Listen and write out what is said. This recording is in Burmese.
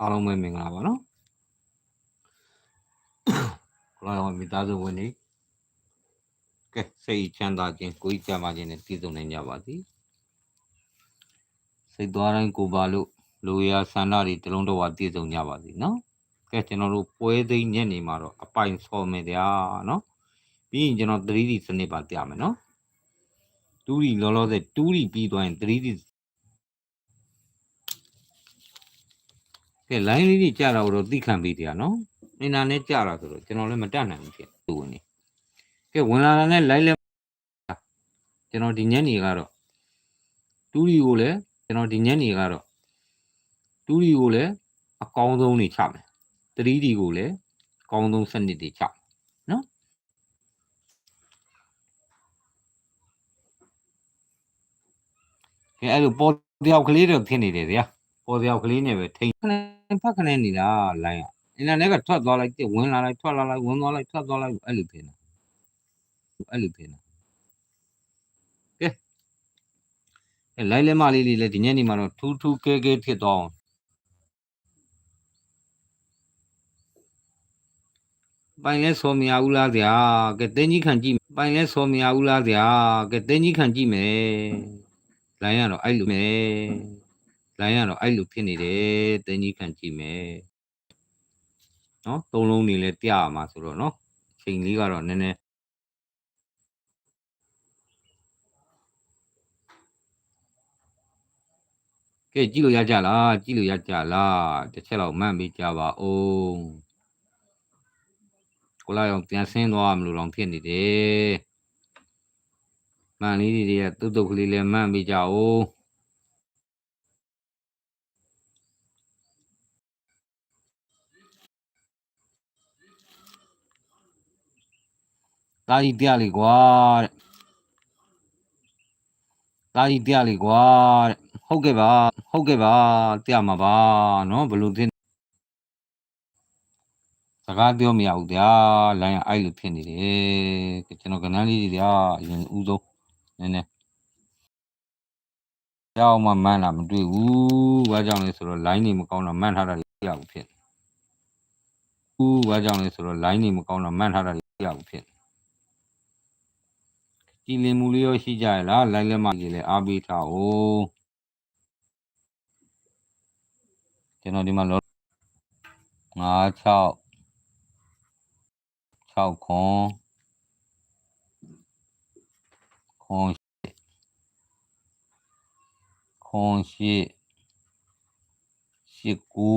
အားလုံးပဲမင်္ဂလာပါနော်ခလာရောမိသားစုဝင်နေကဲစိတ်ချမ်းသာခြင်းကိုယ်ကြီးကြပါခြင်းနဲ့တည်ဆုံနိုင်ကြပါသည်စိတ်သွားတိုင်းကိုပါလို့လူရဆန္ဒတွေတလုံးတော့ဝတည်ဆုံကြပါသည်နော်ကဲကျွန်တော်တို့ပွဲသိမ်းညက်နေမှာတော့အပိုင်ဆော်မယ်ဗျာနော်ပြီးရင်ကျွန်တော် 3D စနစ်ပါပြမယ်နော် 2D လောလောဆယ် 2D ပြီးသွားရင် 3D ကဲ line လေးတွေကြာတာတော့သိခံပြီးတရားနော်အင်တာနက်ကြာတာဆိုတော့ကျွန်တော်လည်းမတတ်နိုင်ဘူးဖြစ်သူဝင်နေကဲဝင်လာတာနဲ့ line လည်းကျွန်တော်ဒီညနေကတော့ 2D ကိုလည်းကျွန်တော်ဒီညနေကတော့ 2D ကိုလည်းအကောင်းဆုံးနေချမယ် 3D ကိုလည်းအကောင်းဆုံးစနစ်တွေချမယ်နော်ကဲအဲ့လိုပေါ်တယောက်ကလေးတော့ဖြစ်နေတယ်ဗျာ ပေါ်တယောက်ကလေးနဲ့ပဲထိန်ခနဲ့ဖက်ခနဲ့နေတာ line อ่ะအင်တာနက်ကထွက်သွားလိုက်တဲ့ဝင်လာလိုက်ထွက်လာလိုက်ဝင်သွားလိုက်ထွက်သွားလိုက်အဲ့လိုဖြစ်နေအဲ့လိုဖြစ်နေကဲအဲ line လက်မလေးလေးလည်းဒီညနေမှာတော့ထူးထူးကဲကဲဖြစ်သွားအောင်ပိုင်လဲစော်မရဘူးလားဗျာကဲတင်းကြီးခံကြည့်ပိုင်လဲစော်မရဘူးလားဗျာကဲတင်းကြီးခံကြည့်မယ်လိုင်းကတော့အဲ့လိုမယ် လိုင်းကတော့အဲ့လိုဖြစ်နေတယ်တင်းကြီးခံကြည့်မယ်နော်သုံးလုံးနေလဲပြရမှာဆိုတော့နော်အချိန်လေးကတော့နည်းနည်းကဲကြည့်လို့ရကြလားကြည့်လို့ရကြလားတစ်ချက်လောက်မှတ်ပြီးကြပါဦးကိုလာအောင်ပြန်ဆင်းသွားမလို့တော့ဖြစ်နေတယ်မှန်လေးတွေကတုတ်တုတ်ကလေးလည်းမှန်ပြီးကြအော င်တာကြီးပြလေကွာတဲ့တာကြီးပြလေကွာတဲ့ဟုတ်ကဲ့ပါဟုတ်ကဲ့ပါပြမှာပါနော်ဘယ်လိုဖြစ်စကားပြောမရဘူးဗျာလိုင်းကအဲ့လိုဖြစ်နေတယ်ကျွန်တော်ကနန်းလေးတွေဗျာအရင်ဦးဆုံးနည်းနည်းရောက်မှမှန်းလာမတွေ့ဘူးဘာကြောင့်လဲဆိုတော့ line နေမကောင်းတော့မှန်းထားတာရဘူးဖြစ်ဘူးဘာကြောင့်လဲဆိုတော့ line နေမကောင်းတော့မှန်းထားတာရဘူးဖြစ် ကြည်လင်မှုလေးရောရှိကြရလား line လက်မကြီးလည်းအားပေးထားအောင်ကျွန်တော်ဒီမှာလော9 6 6ခွန်ခွန်ခွန်ရှိရှိကူ